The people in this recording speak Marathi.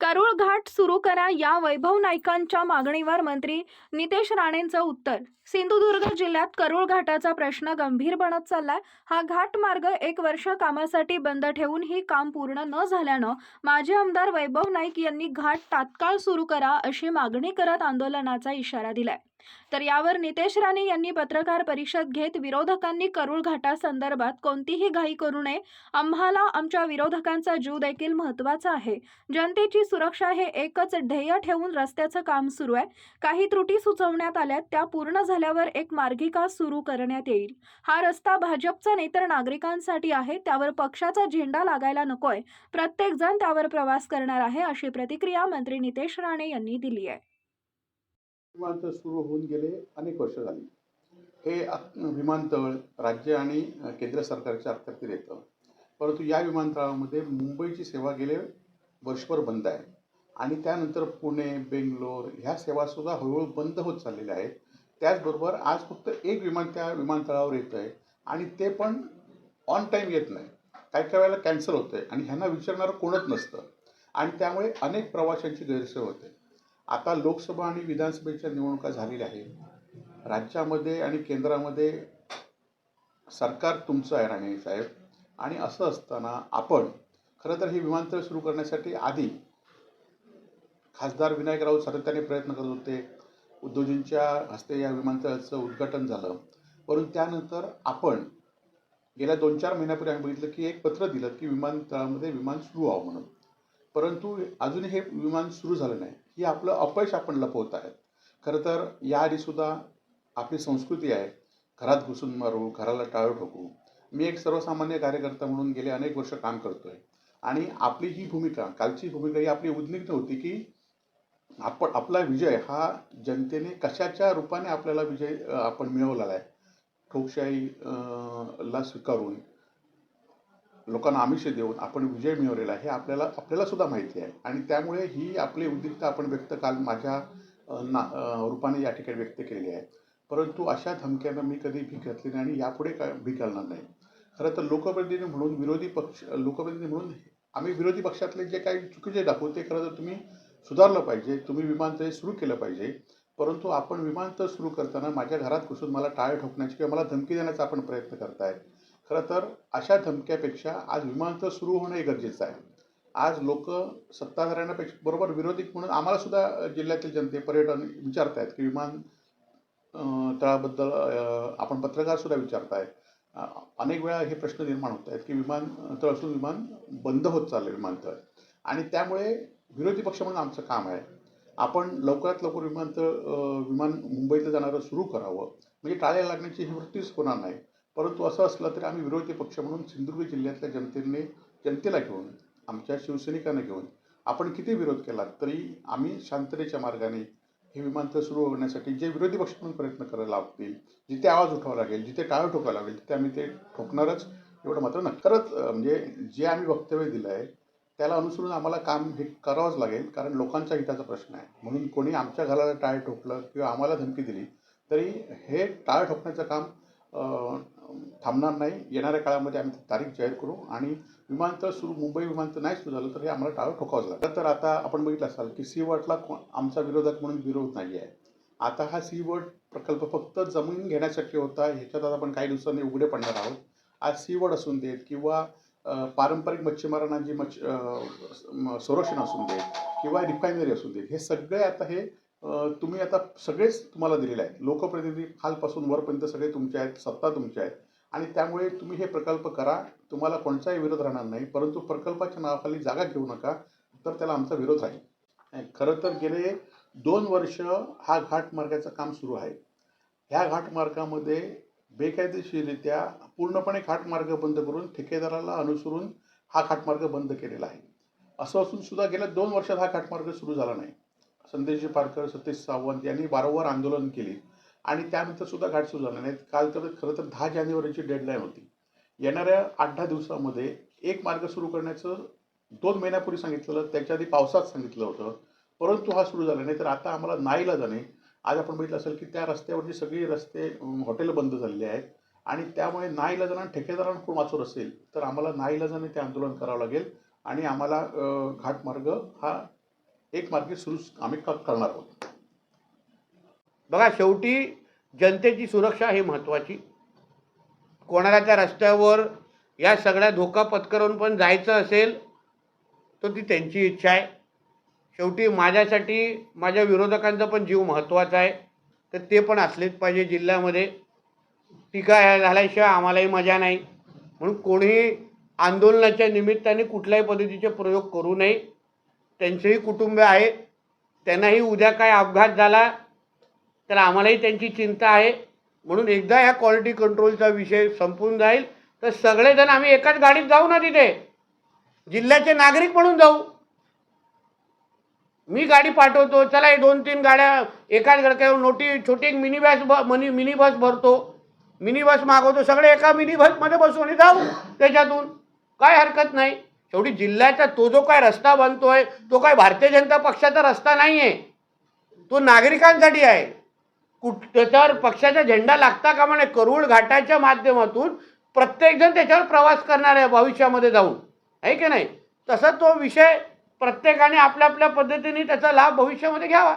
करूळ घाट सुरू करा या वैभव नाईकांच्या मागणीवर मंत्री नितेश राणेंचं उत्तर. सिंधुदुर्ग जिल्ह्यात करूळ घाटाचा प्रश्न गंभीर बनत चाललाय. हा घाट मार्ग एक वर्ष कामासाठी बंद ठेवून ही काम पूर्ण न झाल्यानं माजी आमदार वैभव नाईक यांनी घाट तात्काळ सुरू करा अशी मागणी करत आंदोलनाचा इशारा दिलाय. तर यावर नितेश राणे यांनी पत्रकार परिषद घेत विरोधकांनी करूळ घाटासंदर्भात कोणतीही घाई करू नये. आम्हाला आमच्या विरोधकांचा जीव देखील महत्त्वाचा आहे. जनतेची सुरक्षा हे एकच ध्येय ठेवून रस्त्याचं काम सुरू आहे. काही त्रुटी सुचवण्यात आल्या त्या पूर्ण झाल्यावर एक मार्गिका सुरू करण्यात येईल. हा रस्ता भाजपचा नाही तर नागरिकांसाठी आहे त्यावर पक्षाचा झेंडा लागायला नकोय. प्रत्येक जण त्यावर प्रवास करणार आहे अशी प्रतिक्रिया मंत्री नितेश राणे यांनी दिली आहे. विमानतळ सुरू होऊन गेले अनेक वर्ष झाली. हे विमानतळ राज्य आणि केंद्र सरकारच्या अखत्यारीत येतं. परंतु या विमानतळामध्ये मुंबईची सेवा गेले वर्षभर बंद आहे. आणि त्यानंतर पुणे बेंगलोर ह्या सेवासुद्धा हळूहळू बंद होत चाललेल्या आहेत. त्याचबरोबर आज फक्त एक विमान त्या विमानतळावर येतं आहे आणि ते पण ऑन टाईम येत नाही. काही काही वेळेला कॅन्सल होतं आहे आणि ह्यांना विचारणारं कोणच नसतं. आणि त्यामुळे अनेक प्रवाशांची गैरसोय होते. आता लोकसभा आणि विधानसभेच्या निवडणुका झालेल्या आहेत. राज्यामध्ये आणि केंद्रामध्ये सरकार तुमचं आहे राणे साहेब. आणि असं असताना आपण खरं तर हे विमानतळ सुरू करण्यासाठी आधी खासदार विनायक राऊत सातत्याने प्रयत्न करत होते. उद्योजींच्या हस्ते या विमानतळाचं उद्घाटन झालं. परंतु त्यानंतर आपण गेल्या दोन चार महिन्यापूर्वी आम्ही बघितलं की एक पत्र दिलं की विमानतळामध्ये विमान सुरू व्हावं म्हणून. परंतु अजूनही हे विमान सुरू झालं नाही. ही आपलं अपयश आपण लपवत आहेत. खरं तर याआधीसुद्धा आपली संस्कृती आहे. घरात घुसून मारू घराला टाळं ठोकू. मी एक सर्वसामान्य कार्यकर्ता म्हणून गेले अनेक वर्ष काम करतोय. आणि आपली ही भूमिका कालची भूमिका ही आपली उद्विग्न होती की आपण आपला विजय हा जनतेने कशाच्या रूपाने आपल्याला विजय आपण मिळवलेला आहे? ठोकशाही ला स्वीकारून लोकांना आमिष देऊन आपण विजय मिळवलेला आहे हे आपल्याला आपल्याला सुद्धा माहिती आहे. आणि त्यामुळे ही आपली उद्दिष्ट आपण व्यक्त काल माझ्या ना रूपाने या ठिकाणी व्यक्त केलेली आहे परंतु अशा धमक्यांना मी कधी भीक घातली नाही आणि यापुढे काय भीक घालणार नाही. खरं तर लोकप्रतिनिधी म्हणून विरोधी पक्ष लोकप्रतिनिधी म्हणून आम्ही विरोधी पक्षातले जे काही चुकीचे दाखवू ते खरं तर तुम्ही सुधारलं पाहिजे तुम्ही विमानतळ सुरू केलं पाहिजे. परंतु आपण विमानतळ सुरू करताना माझ्या घरात घुसून मला टाळ ठोकण्याची किंवा मला धमकी देण्याचा आपण प्रयत्न करताय. खरं तर अशा धमक्यापेक्षा आज विमानतळ सुरू होणं हे गरजेचं आहे. आज लोक सत्ताधाऱ्यांपेक्षा बरोबर विरोधी म्हणून आम्हाला सुद्धा जिल्ह्यातील जनते पर्यटन विचारतायत की विमान तळाबद्दल आपण पत्रकार सुद्धा विचारताय अनेक वेळा हे प्रश्न निर्माण होत आहेत की विमानतळ असून विमान बंद होत चाललं विमानतळ. आणि त्यामुळे विरोधी पक्ष म्हणून आमचं काम आहे. आपण लवकरात लवकर विमानतळ विमान मुंबईतलं जाणारं सुरू करावं. म्हणजे टाळ्या लागण्याची ही वृत्तीच होणार नाही. परंतु असं असलं तरी आम्ही विरोधी पक्ष म्हणून सिंधुदुर्ग जिल्ह्यातल्या जनतेने जनतेला घेऊन आमच्या शिवसैनिकांना घेऊन आपण किती विरोध केला तरी आम्ही शांततेच्या मार्गाने हे विमानतळ सुरू होण्यासाठी जे विरोधी पक्ष म्हणून प्रयत्न करायला लागतील जिथे आवाज उठावा लागेल जिथे टाळं ठोकावं लागेल तिथे आम्ही ते ठोकणारच एवढं मात्र नक्करच खरंच म्हणजे जे आम्ही वक्तव्य दिलं आहे त्याला अनुसरून आम्हाला काम हे करावंच लागेल कारण लोकांच्या हिताचा प्रश्न आहे. म्हणून कोणी आमच्या घराला टाळ ठोकलं किंवा आम्हाला धमकी दिली तरी हे टाळ ठोकण्याचं काम थांबणार नाही. येणाऱ्या काळामध्ये आम्ही तारीख जाहीर करू आणि विमानतळ सुरू मुंबई विमानतळ नाही सुरू झालं तर हे आम्हाला टाळं ठोकावं लागेल. तर आता आपण बघितलं असाल की सी वॉटला को- आमचा विरोधक म्हणून विरोध नाही आहे. आता हा सी वॉट प्रकल्प फक्त जमीन घेण्यासाठी होता ह्याच्यात आता आपण काही दिवसांनी उघडे पडणार आहोत. आज सी वॉट असून देत किंवा पारंपरिक मच्छीमारांना जी मच्छ संरक्षण असून देत किंवा रिफायनरी असून देत हे सगळे आता हे तुम्ही आता सगळेच तुम्हाला दिलेले आहेत. लोकप्रतिनिधी खालपासून वरपर्यंत सगळे तुमचे आहेत सत्ता तुमच्या आहेत आणि त्यामुळे तुम्ही हे प्रकल्प करा. तुम्हाला कोणताही विरोध राहणार नाही. परंतु प्रकल्पाच्या नावाखाली जागा घेऊ नका. तर त्याला आमचा विरोध आहे. खरं तर गेले दोन वर्ष हा घाट मार्गाचं काम सुरू आहे. ह्या घाट मार्गामध्ये बेकायदेशीररित्या पूर्णपणे घाटमार्ग बंद करून ठेकेदाराला अनुसरून हा घाटमार्ग बंद केलेला आहे. असं असून सुद्धा गेल्या दोन वर्षात हा घाटमार्ग सुरू झाला नाही. संदेशजी पारकर सतीश सावंत यांनी वारंवार आंदोलन केली. आणि त्यानंतर सुद्धा घाट सुरू झाला. नाही काल तर खरं तर दहा जानेवारीची डेडलाईन होती. येणाऱ्या आठ दहा दिवसामध्ये एक मार्ग सुरू करण्याचं दोन महिन्यापूर्वी सांगितलेलं त्याच्या आधी पावसात सांगितलं होतं. परंतु हा सुरू झाला. नाही तर आता आम्हाला नाईला जाणे. आज आपण बघितलं असेल की त्या रस्त्यावरची सगळी रस्ते हॉटेल बंद झालेले आहेत. आणि त्यामुळे नाईला जाणं ठेकेदारांना खूप वाचवत असेल तर आम्हाला नाईला जाणे ते आंदोलन करावं लागेल. आणि आम्हाला घाटमार्ग हा एक मार्गे सुरू आम्ही करणार आहोत. बघा शेवटी जनतेची सुरक्षा ही महत्त्वाची कोणाला त्या रस्त्यावर या सगळ्या धोका पत्करून पण जायचं असेल तर ती त्यांची इच्छा आहे. शेवटी माझ्यासाठी माझ्या विरोधकांचा पण जीव महत्त्वाचा आहे. तर ते पण असलेच पाहिजे जिल्ह्यामध्ये. टीका ह्या झाल्याशिवाय आम्हालाही मजा नाही. म्हणून कोणीही आंदोलनाच्या निमित्ताने कुठल्याही पद्धतीचे प्रयोग करू नये. त्यांचेही कुटुंब आहे त्यांनाही उद्या काय अपघात झाला तर आम्हालाही त्यांची चिंता आहे. म्हणून एकदा या क्वालिटी कंट्रोलचा विषय संपून जाईल. तर सगळेजण आम्ही एकाच गाडीत जाऊ ना तिथे. जिल्ह्याचे नागरिक म्हणून जाऊ. मी गाडी पाठवतो चला हे दोन तीन गाड्या एकाच गडक्यावर नोटी छोटी एक मिनी बस ब मनी मिनी बस भरतो. मिनी बस मागवतो सगळे एका मिनी बसमध्ये बसून जाऊ त्याच्यातून. काय हरकत नाही. शेवटी जिल्ह्याचा तो जो काय रस्ता बनतोय तो काय भारतीय जनता पक्षाचा रस्ता नाही आहे तो नागरिकांसाठी आहे. कुठ त्याच्यावर पक्षाचा झेंडा लागता का म्हणे? करुळ घाटाच्या माध्यमातून प्रत्येकजण त्याच्यावर प्रवास करणार आहे भविष्यामध्ये जाऊन. आहे की नाही? तसा तो विषय प्रत्येकाने आपल्या आपल्या पद्धतीने त्याचा लाभ भविष्यामध्ये घ्यावा.